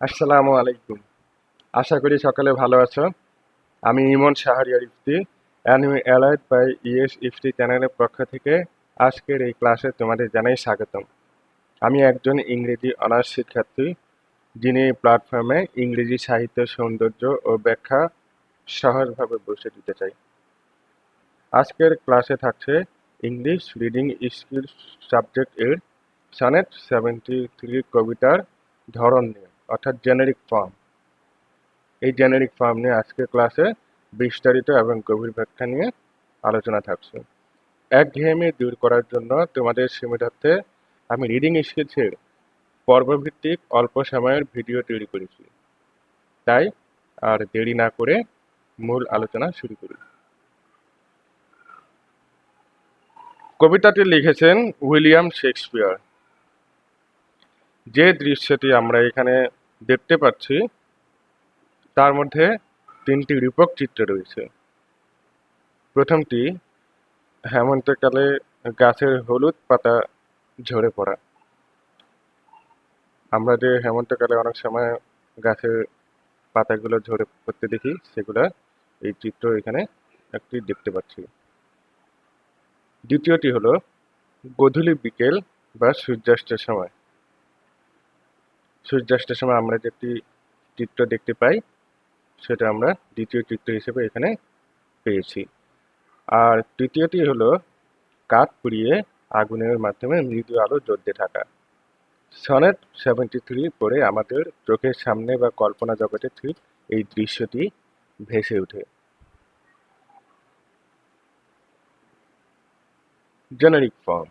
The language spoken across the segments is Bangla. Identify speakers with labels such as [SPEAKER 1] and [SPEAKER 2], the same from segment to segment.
[SPEAKER 1] আসসালামু আলাইকুম। আশা করি সকালে ভালো আছো। আমি Emon Shahriar Ifti anime allied by E S Ifti চ্যানেলের পক্ষ থেকে আজকের এই ক্লাসে তোমাদের জানাই স্বাগতম। আমি একজন ইংরেজি অনার্স শিক্ষার্থী, যিনি এই প্ল্যাটফর্মে ইংরেজি সাহিত্য, সৌন্দর্য ও ব্যাখ্যা সহজভাবে বসে দিতে চাই। আজকের ক্লাসে থাকছে ইংলিশ রিডিং স্কিল সাবজেক্ট এর সনেট সেভেন্টি থ্রি কবিতার ধরন নিয়ে। অর্থাৎ জেনেরিক ফর্ম এই জেনেরিক ফর্ম নিয়ে আজকে ক্লাসে বিস্তারিত এবং গভীর ব্যাখ্যা নিয়ে আলোচনা থাকছে। একঘেয়েমি দূর করার জন্য তোমাদের সুবিধার্থে আমি রিডিং স্কিলসের পর্বভিত্তিক অল্প সময়ের ভিডিও তৈরি করেছি। তাই আর দেরি না করে মূল আলোচনা শুরু করি। কবিতাটি লিখেছেন উইলিয়াম শেক্সপিয়ার। যে দৃশ্যটি আমরা এখানে দেখতে পাচ্ছি, তার মধ্যে তিনটি রূপক চিত্র রয়েছে। প্রথমটি হেমন্তকালে গাছের হলুদ পাতা ঝরে পড়া। আমরা যে হেমন্তকালে অনেক সময় গাছের পাতাগুলো ঝরে পড়তে দেখি, সেগুলো এই চিত্র এখানে একটি দেখতে পাচ্ছি। দ্বিতীয়টি হলো, গধূলি বিকেল বা সূর্যাস্তের সময়। সূর্যাস্তের সময় আমরা যে চিত্র দেখতে পাই, সেটা আমরা দ্বিতীয় চিত্র হিসেবে এখানে পেয়েছি। আর তৃতীয়টি হলো কাঠ পুড়িয়ে আগুনের মাধ্যমে মৃদু আলো জ্বলতে থাকা। সনেট সেভেন্টি থ্রি পরে আমাদের চোখের সামনে বা কল্পনা জগতে ঠিক এই দৃশ্যটি ভেসে ওঠে। Generic form.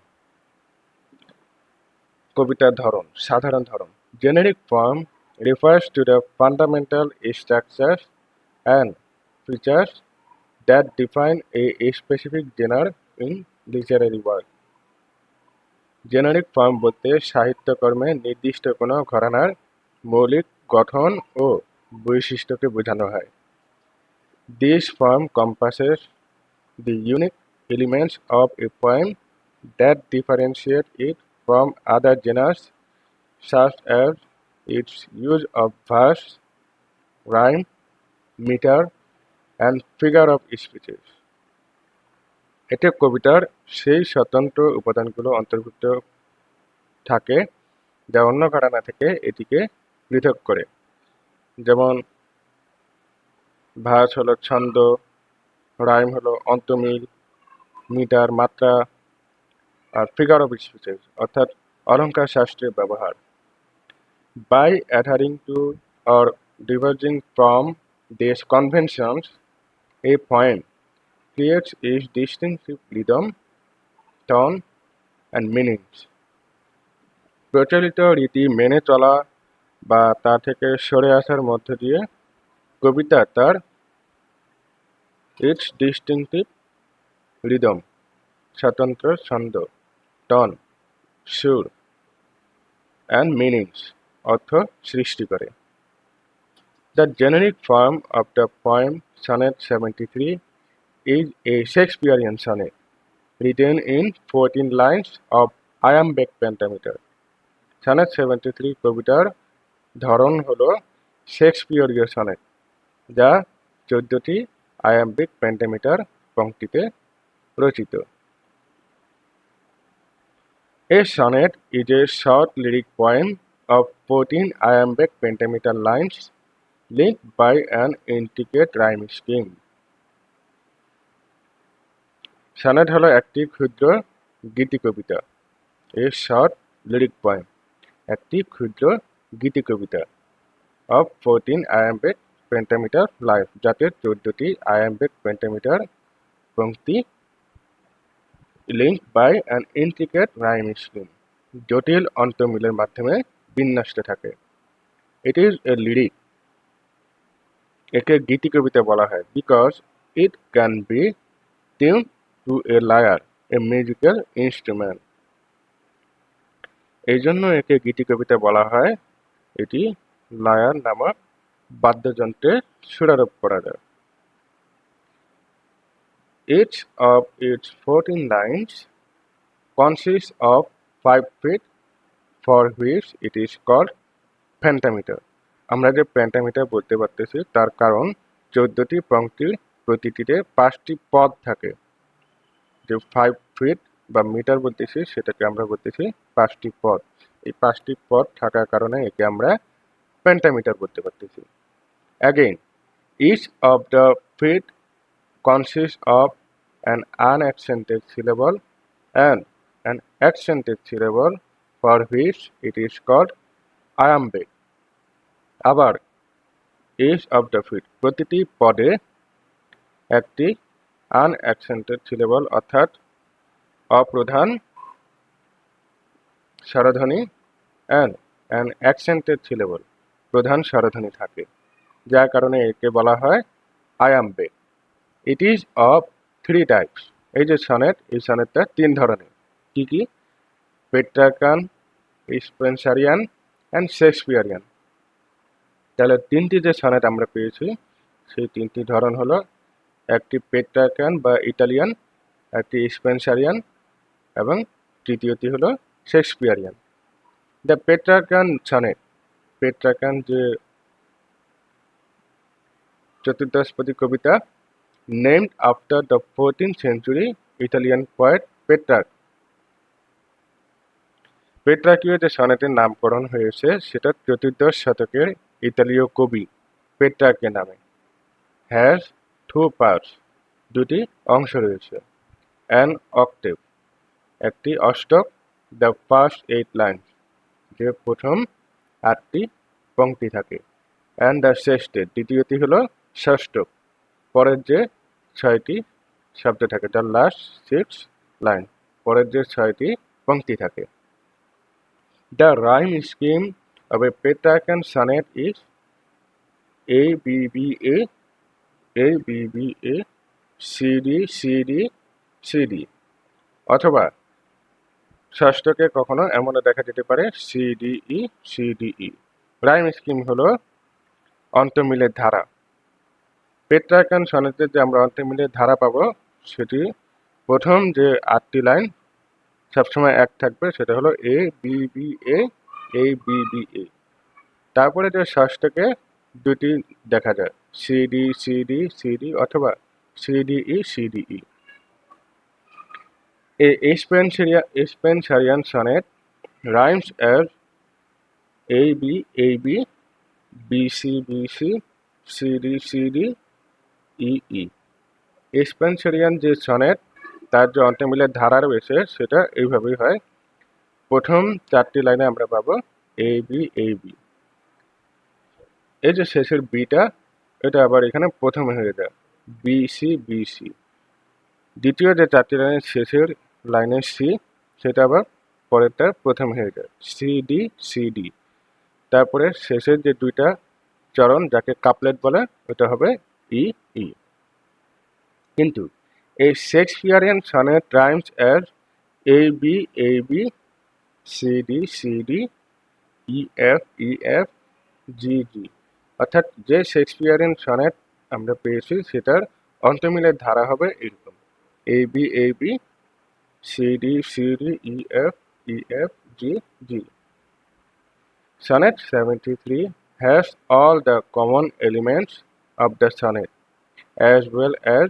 [SPEAKER 1] কবিতার ধরন, সাধারণ ধরন। Generic form refers to the fundamental structures and features that define a specific genre in literary work. Generic form বলতে সাহিত্যকর্মে নির্দিষ্ট কোনো ঘরানার মৌলিক গঠন ও বৈশিষ্ট্যকে বোঝানো হয় this form compasses the unique elements of a poem that differentiate it from other genres such as its use of verse, rhyme, meter, and figure of speeches. এতে কবিতার সেই স্বতন্ত্র উপাদানগুলো অন্তর্ভুক্ত থাকে যা অন্য ঘটনা থেকে এটিকে পৃথক করে যেমন ভাস হলো ছন্দ রাইম হলো অন্তমিল মিটার মাত্রা আর ফিগার অফ স্পিচেস অর্থাৎ অলঙ্কার শাস্ত্রের ব্যবহার by adhering to or diverging from these conventions a poem creates its distinctive rhythm tone and meanings প্রচলিত রীতি মেনে চলা বা তা থেকে সরে আসার মধ্য দিয়ে কবিতা তার ইটস ডিস্টিংটিভ রিদম স্বতন্ত্র ছন্দ টন সুর অ্যান্ড মিনিংস অর্থ সৃষ্টি করে। The generic form of the poem sonnet seventy three is a Shakespearean sonnet written in fourteen lines of iambic pentameter sonnet seventy three কবিতার ধরন হল শেক্সপিয়রীয় সনেট যা চোদ্দটি আয়াম্বিক পেন্টামিটার পংক্তিতে রচিত। A sonnet is a short lyric poem of 14 iambic pentameter lines, linked by an intricate rhyme scheme. Sonnet হলো একটি ক্ষুদ্র গীতি কবিতা। এ শর্ট লিরিক পয়েম একটি ক্ষুদ্র গীতি কবিতা। Of fourteen iambic pentameter life যাতে চোদ্দটি iambic pentameter পংক্তি link by an intricate rhyme scheme জটিল অন্তমিলের মাধ্যমে বিন্যস্ত থাকে। ইট ইজ এ লিরিক একে গীতি কবিতা বলা হয় because it can be tune to a lyre a musical instrument এই জন্য একে গীতি কবিতা বলা হয়। এটি লায়ার নামক বাদ্যযন্ত্রে সুরারোপ করা যায়। Each of its 14 lines consists of 5 feet for which it is called pentameter. আমরা যে পেন্টামিটার বলতে পারতেছি, তার কারণ চোদ্দটি পংক্তির প্রতিটিতে পাঁচটি পদ থাকে। যে ফাইভ ফিট বা মিটার বলতেছি, সেটাকে আমরা বলতেছি পাঁচটি পদ। এই পাঁচটি পদ থাকার কারণে একে আমরা পেন্টামিটার বলতে পারতেছি। Again each of the feet consists of an unaccented syllable and an accented syllable for which it is called iambic. আবার each of the feet, প্রতিটি পদে একটি আনঅ্যাকসেন্টেড সিলেবল অর্থাৎ অপ্রধান স্বরধ্বনি অ্যান্ড অ্যান অ্যাকসেন্টেড সিলেবল প্রধান স্বরধ্বনি থাকে, যার কারণে একে বলা হয় iamb it is of three types এই যে সনেট, এই সনেটটা তিন ধরনের, কি কি পেট্রাকান স্পেন্সারিয়ান অ্যান্ড শেক্সপিয়ারিয়ান তাহলে তিনটি যে সনেট আমরা পেয়েছি, সেই তিনটি ধরন হলো, একটি পেট্রাকান বা ইটালিয়ান একটি স্পেন্সারিয়ান এবং তৃতীয়টি হলো Shakespearean the Petrarchan sonnet Petrarchan যে চতুর্দশপদী কবিতা, named after the 14th century Italian poet Petrarch. পেট্রাকীয় যে সনেটের নামকরণ হয়েছে সেটা চতুর্দশ শতকের ইতালীয় কবি পেট্রাকে নামে। হ্যাজ টু পার্টস দুটি অংশ রয়েছে। অ্যান অক্টেভ, একটি অষ্টক, দ্য ফার্স্ট এইট লাইন যে প্রথম আটটি পংক্তি থাকে। অ্যান্ড দ্য শেষটে দ্বিতীয়টি হলো ষষ্ঠক পরের যে ছয়টি শব্দ থাকে, দ্য লাস্ট সিক্স লাইন পরের যে ছয়টি পংক্তি থাকে। The rhyme scheme of a Petrarchan sonnet is A B B A A B B A C D C D C D অথবা ষষ্ঠকে কখনো এমনও দেখা যেতে পারে C D E C D E rhyme scheme হলো অন্তমিলের ধারা। পেট্রাকান সনেতে যে আমরা অন্তমিলের ধারা পাবো, সেটি প্রথম যে আটটি লাইন সবসময় এক থাকবে সেটা হলো A B B A A B B A তারপরে যে ষষ্ঠকে দুটি দেখা যায় C D C D C D অথবা C D E C D E A Spenserian, Spenserian sonnet rhymes as AB, AB, BC, BC, CD, CD, EE. Spenserian যে সনেট তার যে অন্ত্যমিলের ধারা রয়েছে, সেটা এইভাবেই হয়। প্রথম চারটি লাইনে আমরা পাবো এ বি এ বি এই যে শেষের বিটা এটা আবার এখানে প্রথমে হয়ে যায়। বি সি বি সি দ্বিতীয় যে চারটি লাইনের শেষের লাইনের সি সেটা আবার পরেরটা প্রথম হয়ে যায়। সি ডি সি ডি তারপরে শেষের যে দুইটা চরণ, যাকে কাপলেট বলে, ওটা হবে ই ই কিন্তু এই শেক্সপিয়ারিয়ান সনের times as A B A B C D C D E F E F G G অর্থাৎ যে শেক্সপিয়ারিয়ান সনেট আমরা পেয়েছি, সেটার অন্তমিলের ধারা হবে এরকম A B A B C D C D E F E F G G G. Sonnet 73 has all the common elements of the sonnet, as well as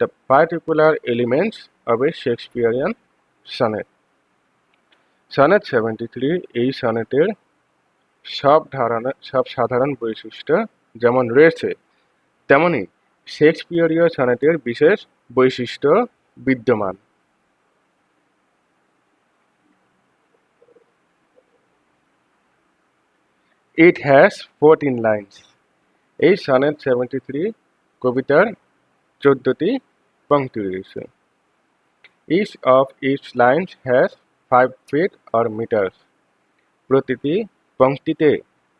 [SPEAKER 1] the particular elements of a Shakespearean sonnet. Sonnet seventy three এই সনেটের সব ধারণা, সব সাধারণ বৈশিষ্ট্য যেমন রয়েছে, তেমনি শেক্সপিয়রীয় সনেটের বিশেষ বৈশিষ্ট্য বিদ্যমান ইট হ্যাজ ফোরটিন লাইন্স এই সনেট সেভেন্টি থ্রি কবিতার চোদ্দটি পংক্তি রয়েছে। Each of each lines has five feet or meters প্রতিটি পংক্তিতে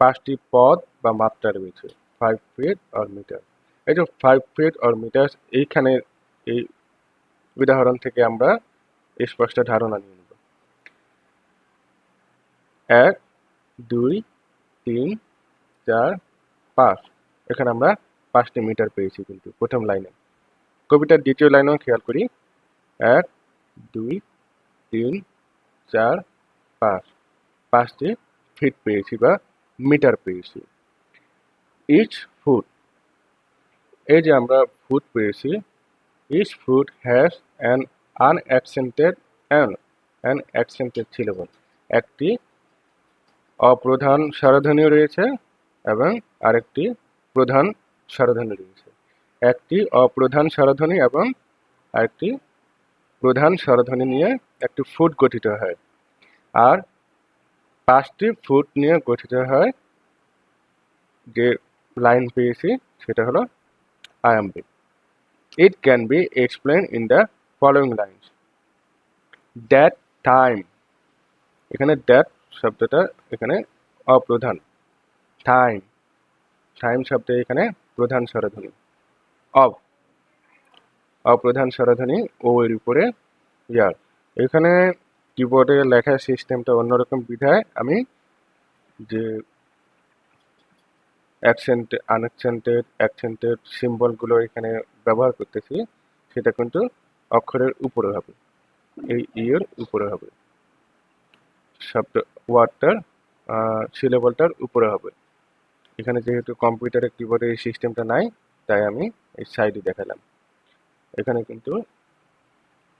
[SPEAKER 1] পাঁচটি পদ বা মাত্রা রয়েছে ফাইভ ফিট অর মিটার এই যে ফাইভ ফিট অর মিটার্স এইখানে এই উদাহরণ থেকে আমরা স্পষ্ট ধারণা নিয়ে নেব। এক, দুই, তিন, চার, পাঁচ। এখানে আমরা পাঁচটি মিটার পেয়েছি কিন্তু প্রথম লাইনে কবিতার দ্বিতীয় লাইনেও খেয়াল করি। এক, দুই, তিন, চার, পাঁচ। পাঁচটি ফিট পেয়েছি বা মিটার পেয়েছি। Each foot. এই যে আমরা ফুট পেয়েছি, each foot has an unaccented and an accented syllable একটি অপ্রধান স্বরধ্বনি রয়েছে এবং আরেকটি প্রধান স্বরধ্বনি রয়েছে। একটি অপ্রধান স্বরধ্বনি এবং আরেকটি প্রধান স্বরধ্বনি নিয়ে একটি ফুট গঠিত হয়। আর পাঁচটি ফুট নিয়ে গঠিত হয় যে লাইন পেয়েছি, সেটা হলো iambic it can be explain in the following lines that time এখানে দ্যাট শব্দটা এখানে অপ্রধান। টাইম টাইম শব্দ এখানে প্রধান স্বরধ্বনি। অব অপ্রধান স্বরধ্বনি ও এর উপরে ইয়ার এখানে কিবোর্ডে লেখার সিস্টেমটা অন্যরকম বিধায় আমি যে অ্যাকসেন্ট আনঅ্যাকসেন্টেড অ্যাকসেন্টেড সিম্বলগুলো এখানে ব্যবহার করতেছি, সেটা কিন্তু অক্ষরের উপরে হবে। এই ইয়ের উপরে হবে। শব্দ, ওয়ার্ডটার সিলেবলটার উপরে হবে। এখানে যেহেতু কম্পিউটারের কিবোর্ডে এই সিস্টেমটা নাই তাই আমি এই সাইডে দেখালাম। এখানে কিন্তু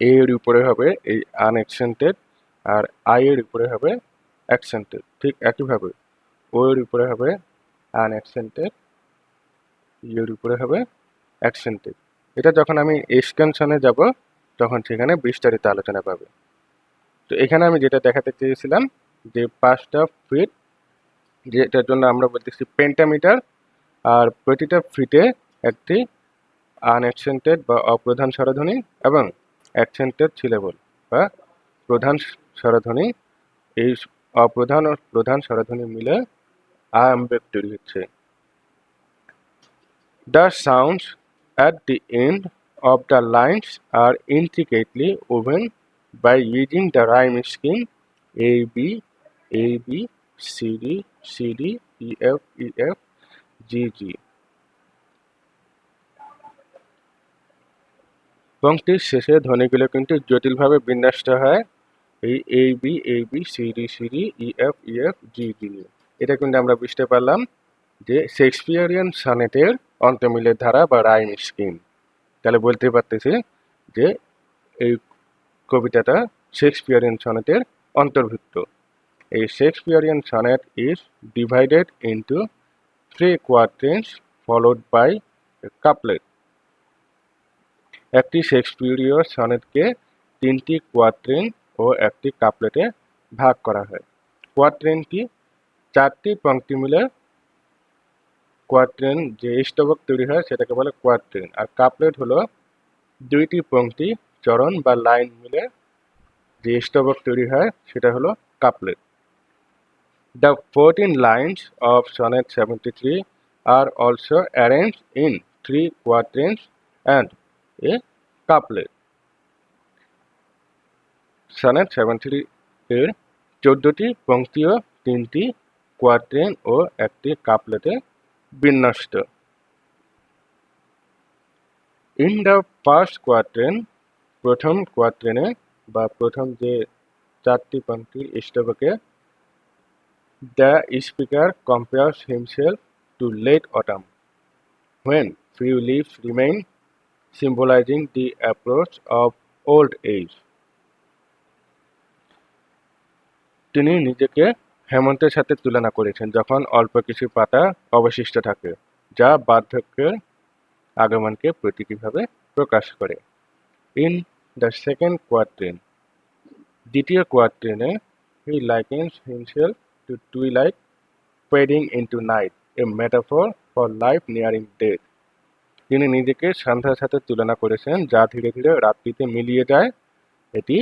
[SPEAKER 1] এ এর উপরে হবে এই আনএক্সেন্টেড আর আই এর উপরে হবে অ্যাকসেন্টেড ঠিক একইভাবে ও এর উপরে হবে আনঅ্যাকসেন্টেড ইয়ের উপরে হবে অ্যাকসেন্টেড এটা যখন আমি এক্সটেনশনে যাব, তখন সেখানে বিস্তারিত আলোচনা পাবে। তো এখানে আমি যেটা দেখাতে চেয়েছিলাম, যে পাঁচটা ফিট যেটার জন্য আমরা বলতেছি পেন্টামিটার আর প্রতিটা ফিটে একটি আনএক্সেন্টেড বা অপ্রধান স্বরধ্বনি এবং অ্যাকসেন্টেড সিলেবল বা প্রধান স্বরধ্বনি। এই অপ্রধান ও প্রধান স্বরধ্বনি মিলে আয়াম্বেক তৈরি হচ্ছে। The sounds at the end of the lines are intricately woven by using the rhyme scheme A, B A, B, C, D C, D E F E F, G G. পংক্তির শেষে ধ্বনিগুলো কিন্তু জটিলভাবে বিন্যস্ত হয়। এই A B A B C D C D E F E F G G এটা কিন্তু আমরা বুঝতে পারলাম যে শেক্সপিয়ারিয়ান সনেটের অন্তমিলের ধারা বা রাইম স্কিম। তাহলে বলতে পারতেছি যে এই কবিতাটা শেক্সপিয়ারিয়ান সনেটের অন্তর্ভুক্ত। এই Shakespearean sonnet is divided into three quatrains followed by couplet একটি শেক্সপিয়ারীয় সনেটকে তিনটি কোয়াট্রেন ও একটি কাপলেটে ভাগ করা হয়। কোয়াট্রেনটি চারটি পংক্তি মিলে কোয়াট্রেন যে স্তবক তৈরি হয় সেটাকে বলে কোয়াট্রেন আর কাপলেট হলো দুইটি পংক্তি চরণ বা লাইন মিলে যে স্তবক তৈরি হয় সেটা হলো couplet. The fourteen lines of sonnet seventy three are also arrange in three quatrains and a couplet. Sonnet seventy এর চোদ্দটি পংক্তিও তিনটি কোয়াট্রেন ও একটি কাপলেটে বিন্যস্ত। ইন দ্য ফার্স্ট কোয়াট্রেন প্রথম কোয়াট্রেনে বা প্রথম যে চারটি পংক্তির স্তবকে the speaker compares himself to late autumn. when few leaves remain symbolizing the approach of old age. তিনি নিজেকে হেমন্তের সাথে তুলনা করেছেন যখন অল্প কিছু পাতা অবশিষ্ট থাকে, যা বার্ধক্যের আগমনকে প্রতীকীভাবে প্রকাশ করে। ইন দ্য সেকেন্ড কোয়ার্ট্রেন দ্বিতীয় কোয়ার্ট্রেনে he likens himself to twilight fading into night a metaphor for life nearing death তিনি নিজেকে সন্ধ্যার সাথে তুলনা করেছেন, যা ধীরে ধীরে রাত্রিতে মিলিয়ে যায়, এটি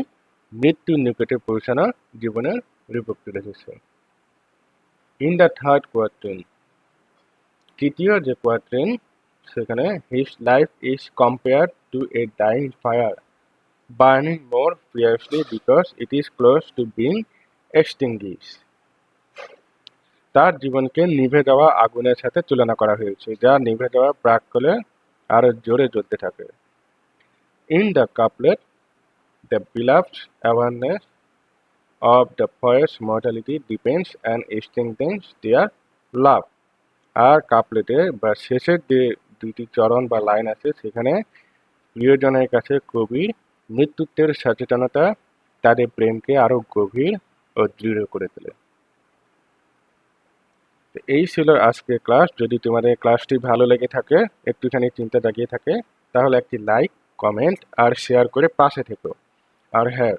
[SPEAKER 1] মৃত্যুর নিকটে পৌঁছানো জীবনের তুলে ধরছে ইন দ্য থার্ড কোয়ার্ট্রেন তৃতীয় যে কোয়ার্ট্রেন সেখানে his life is compare to a dying fire burning more fiercely because it is close to being extinguish তার জীবনকে নিভে যাওয়া আগুনের সাথে তুলনা করা হয়েছে, যা নিভে যাওয়া প্রাককালে আরও জোরে জ্বলতে থাকে in the couplet the beloved awareness of the poet's mortality depends and strengthens their love. আর কাপলেটে বা শেষের যে দুটি চরণ বা লাইন আছে, সেখানে প্রিয়জনের কাছে কবির মৃত্যুত্বের সচেতনতা তাদের প্রেমকে আরও গভীর ও দৃঢ় করে তোলে এই ছিল আজকে ক্লাস। যদি তোমাদের ক্লাসটি ভালো লেগে থাকে, একটুখানি চিন্তা জাগিয়ে থাকে, তাহলে একটি লাইক, কমেন্ট আর শেয়ার করে পাশে থেকো। আর হ্যাঁ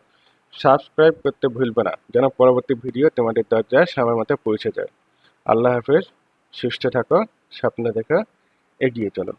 [SPEAKER 1] সাবস্ক্রাইব করতে ভুলবে না, যেন পরবর্তী ভিডিও তোমাদের দরজায় সময় মতো পৌঁছে যায়। আল্লাহ হাফেজ, সুস্থ থাকো, স্বপ্ন দেখো, এগিয়ে চলো।